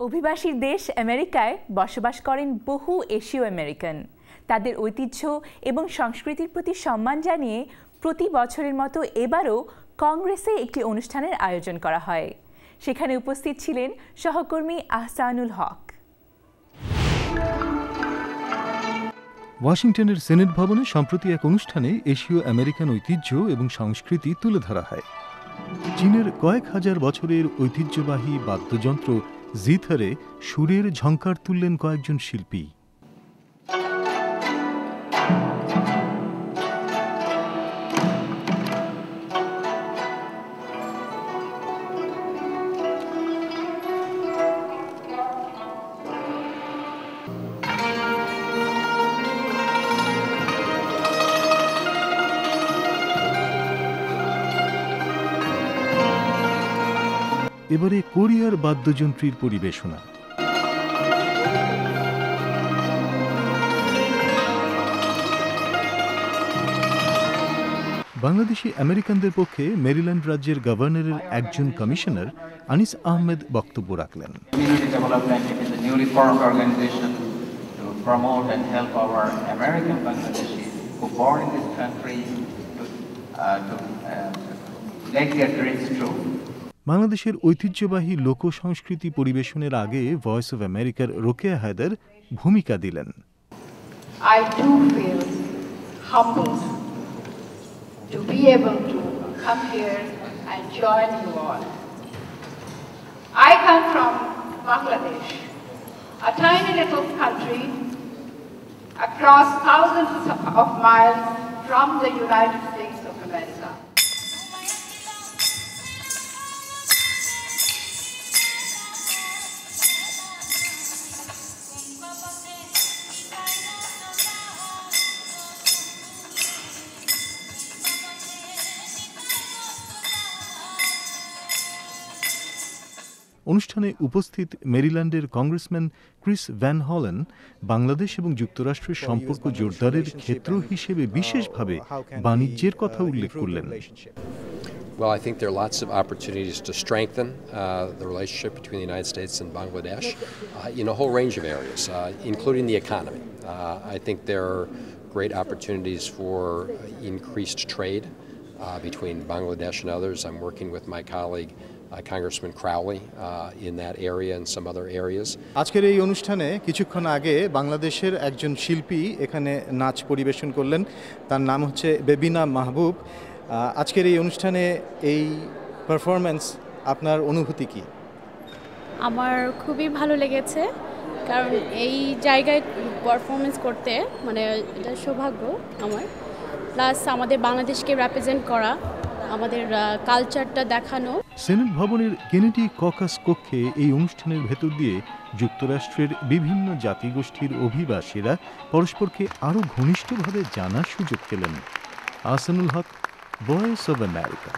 অভিবাসীর দেশ আমেরিকায় বসবাস করেন বহু এশীয় আমেরিকান। তাদের ঐতিহ্য এবং সংস্কৃতির প্রতি সম্মান জানিয়ে প্রতি বছরের মতো এবারও কংগ্রেসে একটি অনুষ্ঠানের আয়োজন করা হয়। সেখানে উপস্থিত ছিলেন সহকর্মী আহসানুল হক। ওয়াশিংটনের সেনেট ভবনে সম্প্রতি এক অনুষ্ঠানে এশীয় আমেরিকান ঐতিহ্য এবং সংস্কৃতি তুলে ধরা হয়। চীনের কয়েক হাজার বছরের ঐতিহ্যবাহী বাদ্যযন্ত্র জিথারে সুরের ঝঙ্কার তুললেন কয়েকজন শিল্পী। এবারে কোরিয়ার বাদ্যযন্ত্রীর পরিবেশনা। বাংলাদেশি আমেরিকানদের পক্ষে মেরিল্যান্ড রাজ্যের গভর্নরের একজন কমিশনার আনিস আহমেদ বক্তব্য রাখলেন। বাংলাদেশের ঐতিহ্যবাহী লোক সংস্কৃতি পরিবেশনের আগে ভয়েস অব আমেরিকার রোকেয়া হায়দার ভূমিকা দিলেন I do feel humbled to be able to come here and join you all. I come from Bangladesh, a tiny little country across thousands of miles from the United States অনুষ্ঠানে উপস্থিত মেরিল্যান্ডের congressman Chris van হলেন বাংলাদেশ এবং যুক্তরাষ্ট্রের সম্পর্ক জোরদারের ক্ষেত্র হিসেবে বিশেষভাবে বাণিজ্যের কথা উল্লেখ করলেন Well, I think there are lots of opportunities to strengthen uh, the relationship between the United States and Bangladesh uh, in a whole range of areas, uh, including the economy. Uh, I think there are great opportunities for increased trade uh, between Bangladesh and others. I'm working with my colleague, uh, Congressman Crowley, uh, in that area and some other areas. আজকের এই অনুষ্ঠানে কিছুক্ষণ আগে বাংলাদেশের একজন শিল্পী এখানে নাচ পরিবেশন করলেন। তার নাম হচ্ছে বেবিনা মাহবুব। আজকের এই অনুষ্ঠানে এই পারফরম্যান্স আপনার অনুভূতি কি? আমার খুবই ভালো লেগেছে। কারণ এই জায়গায় পারফরমেন্স করতে মানে এটা সৌভাগ্য আমার। প্লাস আমাদের বাংলাদেশকে রিপ্রেজেন্ট করা। আমাদের কালচারটা দেখানো। সেনেট ভবনের কেনেডি ককাস কক্ষে এই অনুষ্ঠানের ভেতর দিয়ে যুক্তরাষ্ট্রের বিভিন্ন জাতিগোষ্ঠীর অভিবাসীরা পরস্পরকে আরও ঘনিষ্ঠভাবে জানার সুযোগ পেলেন। Ahsanul Haque voice of America